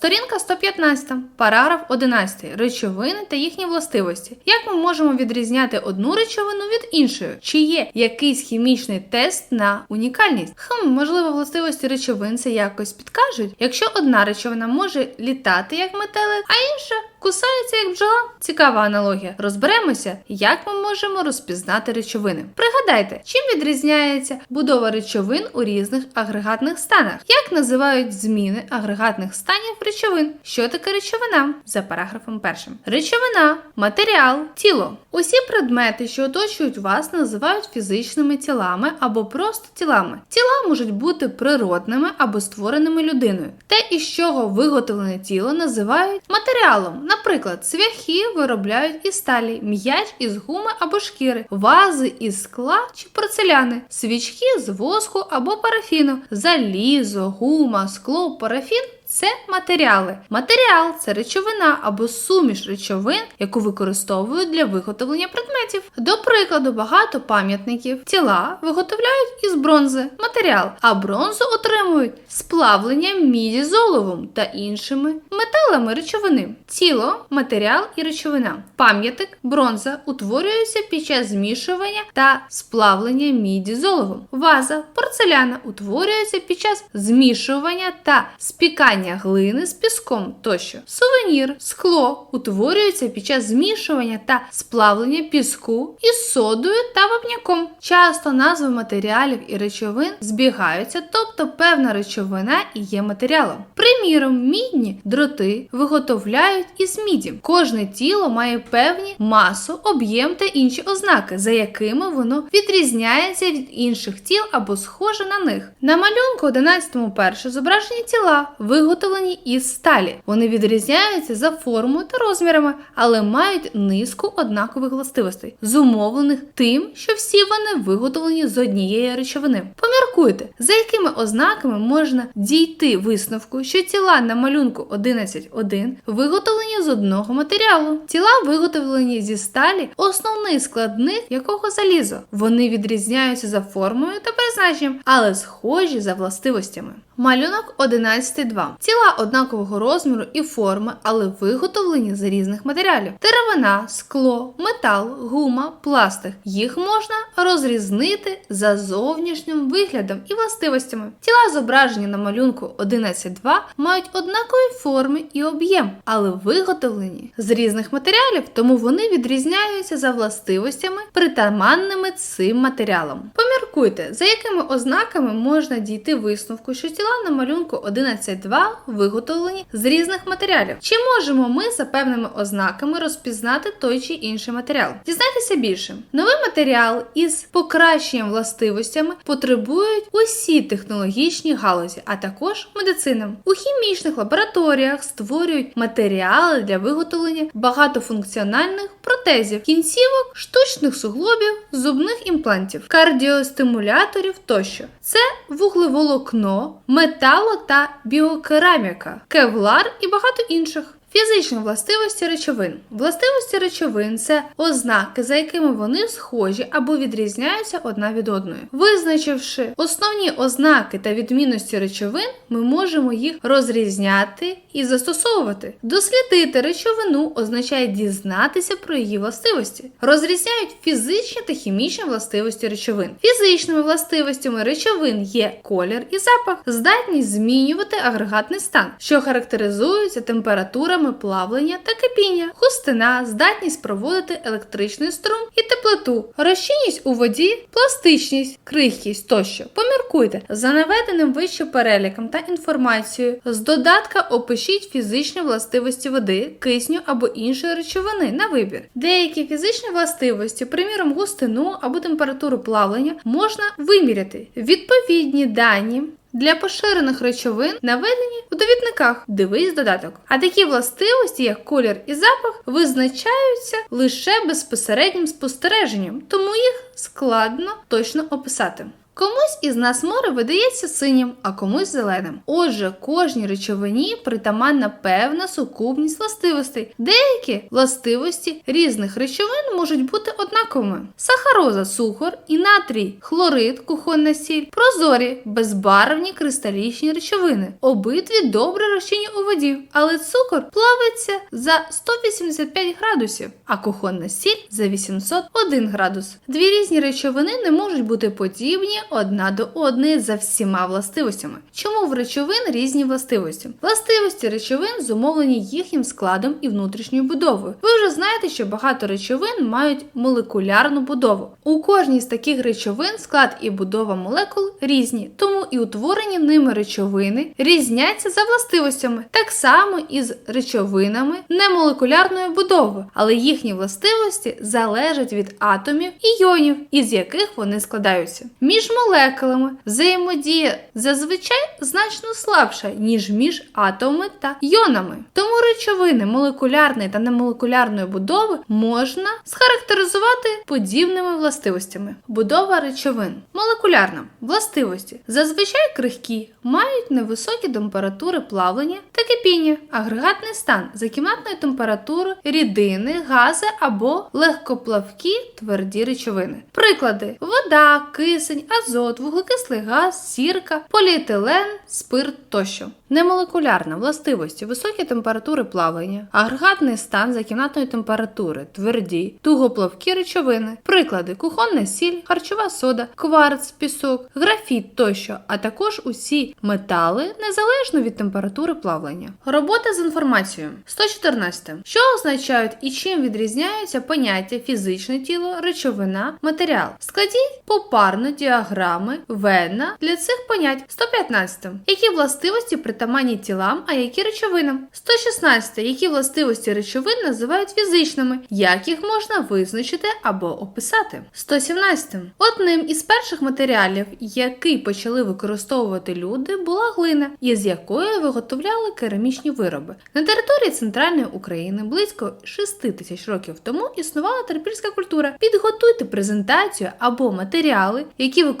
Сторінка 115, параграф 11. Речовини та їхні властивості. Як ми можемо відрізняти одну речовину від іншої? Чи є якийсь хімічний тест на унікальність? Хм, можливо, властивості речовин це якось підкажуть. Якщо одна речовина може літати як метелик, а інша кусається як бджола. Цікава аналогія. Розберемося, як ми можемо розпізнати речовини. Пригадайте, чим відрізняється будова речовин у різних агрегатних станах? Як називають зміни агрегатних станів речовин? Що таке речовина? За параграфом першим. Речовина, матеріал, тіло. Усі предмети, що оточують вас, називають фізичними тілами або просто тілами. Тіла можуть бути природними або створеними людиною. Те, із чого виготовлене тіло, називають матеріалом. Наприклад, цвяхи виробляють із сталі, м'яч із гуми або шкіри, вази із скла чи порцеляни, свічки з воску або парафіну, залізо, гума, скло, парафін. Це матеріали. Матеріал це речовина або суміш речовин, яку використовують для виготовлення предметів. До прикладу, багато пам'ятників тіла виготовляють із бронзи матеріал, а бронзу отримують сплавлення міді з оловом та іншими металами речовини. Тіло, матеріал і речовина. Пам'ятник, бронза утворюються під час змішування та сплавлення міді з оловом. Ваза, порцеляна утворюється під час змішування та спікання глини з піском тощо. Сувенір, скло утворюється під час змішування та сплавлення піску із содою та вапняком. Часто назви матеріалів і речовин збігаються, тобто певна речовина і є матеріалом. Приміром, мідні дроти виготовляють із міді. Кожне тіло має певні масу, об'єм та інші ознаки, за якими воно відрізняється від інших тіл або схоже на них. На малюнку 11 перше зображені тіла, виготовлені із сталі. Вони відрізняються за формою та розмірами, але мають низку однакових властивостей, зумовлених тим, що всі вони виготовлені з однієї речовини. Поміркуйте, за якими ознаками можна дійти висновку, що тіла на малюнку 11.1 виготовлені з одного матеріалу. Тіла виготовлені зі сталі, основний складник якого залізо. Вони відрізняються за формою та призначенням, але схожі за властивостями. Малюнок 11.2. Тіла однакового розміру і форми, але виготовлені з різних матеріалів: деревина, скло, метал, гума, пластик. Їх можна розрізнити за зовнішнім виглядом і властивостями. Тіла, зображені на малюнку 11.2, мають однакові форми і об'єм, але виготовлені з різних матеріалів, тому вони відрізняються за властивостями, притаманними цим матеріалам. Поміркуйте, за якими ознаками можна дійти висновку, що тіла на малюнку 11.2 виготовлені з різних матеріалів. Чи можемо ми за певними ознаками розпізнати той чи інший матеріал? Дізнайтеся більше. Новий матеріал із покращенням властивостями потребують усі технологічні галузі, а також медицина. У хімічних лабораторіях створюють матеріали для виготовлення багатофункціональних протезів, кінцівок, штучних суглобів, зубних імплантів, кардіостимуляторів тощо. Це вуглеволокно, метало та біокераміка, кевлар і багато інших. Фізичні властивості речовин. Властивості речовин це ознаки, за якими вони схожі або відрізняються одна від одної. Визначивши основні ознаки та відмінності речовин, ми можемо їх розрізняти і застосовувати. Дослідити речовину означає дізнатися про її властивості. Розрізняють фізичні та хімічні властивості речовин. Фізичними властивостями речовин є колір і запах, здатність змінювати агрегатний стан, що характеризується температурами плавлення та кипіння, густина, здатність проводити електричний струм і теплоту, розчинність у воді, пластичність, крихкість тощо. Поміркуйте за наведеним вище переліком та інформацією з додатка опишіть фізичні властивості води, кисню або іншої речовини на вибір. Деякі фізичні властивості, приміром густину або температуру плавлення, можна виміряти. Відповідні дані для поширених речовин наведені у довідниках. Дивись додаток. А такі властивості, як колір і запах, визначаються лише безпосереднім спостереженням, тому їх складно точно описати. Комусь із нас море видається синім, а комусь зеленим. Отже, кожній речовині притаманна певна сукупність властивостей. Деякі властивості різних речовин можуть бути однаковими. Сахароза цукор і натрій, хлорид, кухонна сіль, прозорі, безбарвні кристалічні речовини. Обидві добре розчинні у воді, але цукор плавиться за 185 градусів, а кухонна сіль за 801 градус. Дві різні речовини не можуть бути подібні одна до одної за всіма властивостями. Чому в речовин різні властивості? Властивості речовин зумовлені їхнім складом і внутрішньою будовою. Ви вже знаєте, що багато речовин мають молекулярну будову. У кожній з таких речовин склад і будова молекул різні, тому і утворені ними речовини різняться за властивостями, так само і з речовинами немолекулярної будови, але їхні властивості залежать від атомів і йонів, із яких вони складаються. Між молекулами взаємодія зазвичай значно слабша, ніж між атомами та йонами. Тому речовини молекулярної та немолекулярної будови можна схарактеризувати подібними властивостями. Будова речовин. Молекулярна властивості зазвичай крихкі, мають невисокі температури плавлення та кипіння, агрегатний стан за кімнатної температури, рідини, гази або легкоплавкі тверді речовини. Приклади: вода, кисень, азот, вуглекислий газ, сірка, поліетилен, спирт тощо. Немолекулярна властивості, високі температури плавлення, агрегатний стан за кімнатної температури, тверді, тугоплавкі речовини, приклади кухонна сіль, харчова сода, кварц, пісок, графіт тощо, а також усі метали незалежно від температури плавлення. Робота з інформацією 114. Що означають і чим відрізняються поняття фізичне тіло, речовина, матеріал? Складіть попарно діаграми Венна для цих понять 115. Які властивості притаманні тілам, а які речовинам? 116. Які властивості речовин називають фізичними? Як їх можна визначити або описати? 117. Одним із перших матеріалів, який почали використовувати люди, була глина, із якої виготовляли керамічні вироби. На території центральної України близько 6 тисяч років тому існувала трипільська культура. Підготуйте презентацію або матеріали, які використовували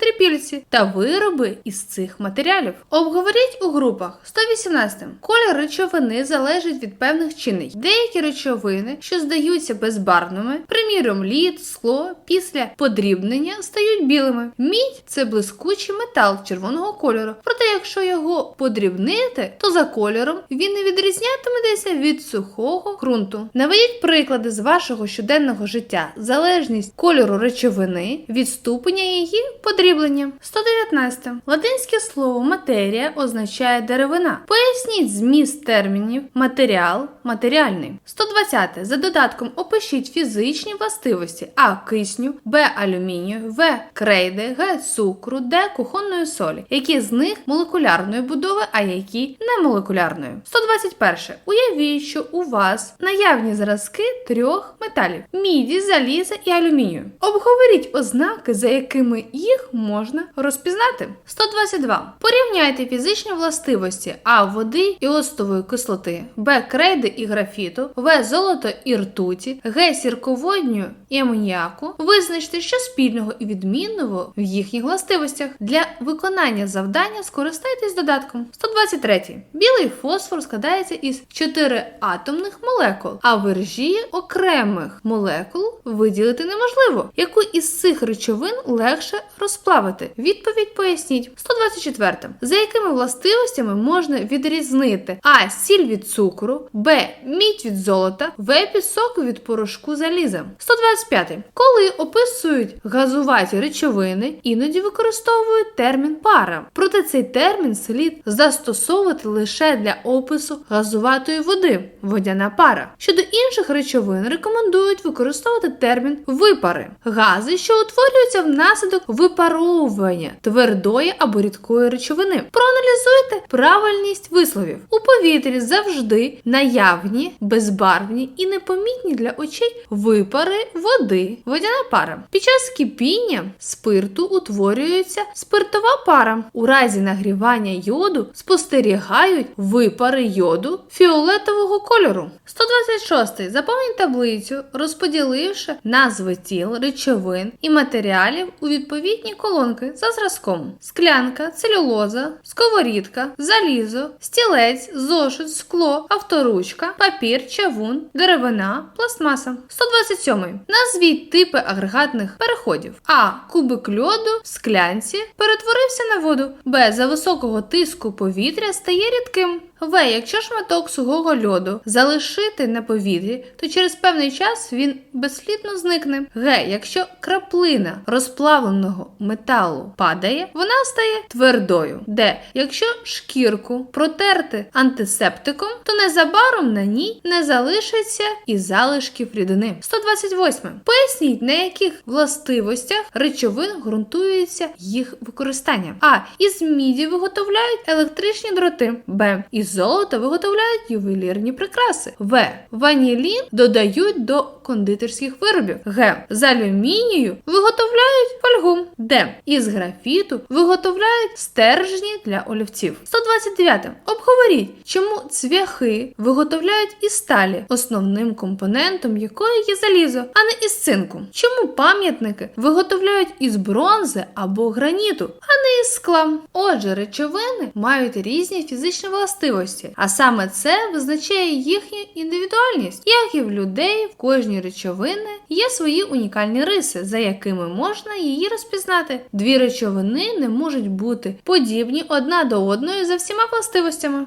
трипільці, та вироби із цих матеріалів. Обговоріть у групах 118. Колір речовини залежить від певних чинників. Деякі речовини, що здаються безбарвними, приміром лід, скло, після подрібнення стають білими. Мідь це блискучий метал червоного кольору. Проте, якщо його подрібнити, то за кольором він не відрізнятиметься від сухого ґрунту. Наведіть приклади з вашого щоденного життя, залежність кольору речовини від ступеня її подріблення. 119. Латинське слово матерія означає деревина. Поясніть зміст термінів матеріал, матеріальний. 120. За додатком опишіть фізичні властивості А кисню, Б алюмінію, В крейди, Г цукру, Д кухонної солі. Які з них молекулярної будови, а які не молекулярної. 121. Уявіть, що у вас наявні зразки трьох металів: міді, заліза і алюмінію. Обговоріть ознаки, за якими їх можна розпізнати. 122. Порівняйте фізичні властивості А води і оцтової кислоти, Б крейди і графіту, В золото і ртуті, Г сірководню і амоніаку. Визначте, що спільного і відмінного в їхніх властивостях. Для виконання завдання скористайтесь додатком. 123. Білий фосфор складається із чотириатомних молекул, а в іржі окремих молекул виділити неможливо. Яку із цих речовин легше розплавити? Відповідь поясніть. 124. За якими властивостями можна відрізнити А. Сіль від цукру, Б. Мідь від золота, В. Пісок від порошку заліза. 125. Коли описують газуваті речовини, іноді використовують термін пара. Проте цей термін слід застосовувати лише для опису газуватої води водяна пара. Щодо інших речовин рекомендують використовувати термін випари гази, що утворюються внаслідок випаровування твердої або рідкої речовини. Проаналізуйте правильність висловів. У повітрі завжди наявні, безбарвні і непомітні для очей випари води, водяна пара. Під час кипіння спирту утворюється спиртова пара. У разі нагрівання йоду спостерігають випари йоду фіолетового кольору. 126. Заповніть таблицю, розподіливши назви тіл, речовин і матеріалів у відповідні колонки за зразком: склянка, целюлоза, сковорідка, залізо, стілець, зошит, скло, авторучка, папір, чавун, деревина, пластмаса. 127. Назвіть типи агрегатних переходів. А. Кубик льоду в склянці перетворився на воду. Б. За високого тиску повітря стає рідким. В. Якщо шматок сухого льоду залишити на повітрі, то через певний час він безслідно зникне. Г. Якщо краплина розплавленого металу падає, вона стає твердою. Д. Якщо шкірку протерти антисептиком, то незабаром на ній не залишиться і залишків рідини. 128. Поясніть, на яких властивостях речовин ґрунтується їх використання. А. Із міді виготовляють електричні дроти. Б. Із золота виготовляють ювелірні прикраси. В. Ванілін додають до кондитерських виробів. Г. З алюмінію виготовляють фольгу. Д. Із графіту виготовляють стержні для олівців. 129. Обговоріть, чому цвяхи виготовляють із сталі, основним компонентом якої є залізо, а не із цинку. Чому пам'ятники виготовляють із бронзи або граніту, а не із скла. Отже, речовини мають різні фізичні властивості, а саме це визначає їхню індивідуальність. Як і в людей, в кожній речовини є свої унікальні риси, за якими можна її розпізнати. Дві речовини не можуть бути подібні одна до одної за всіма властивостями.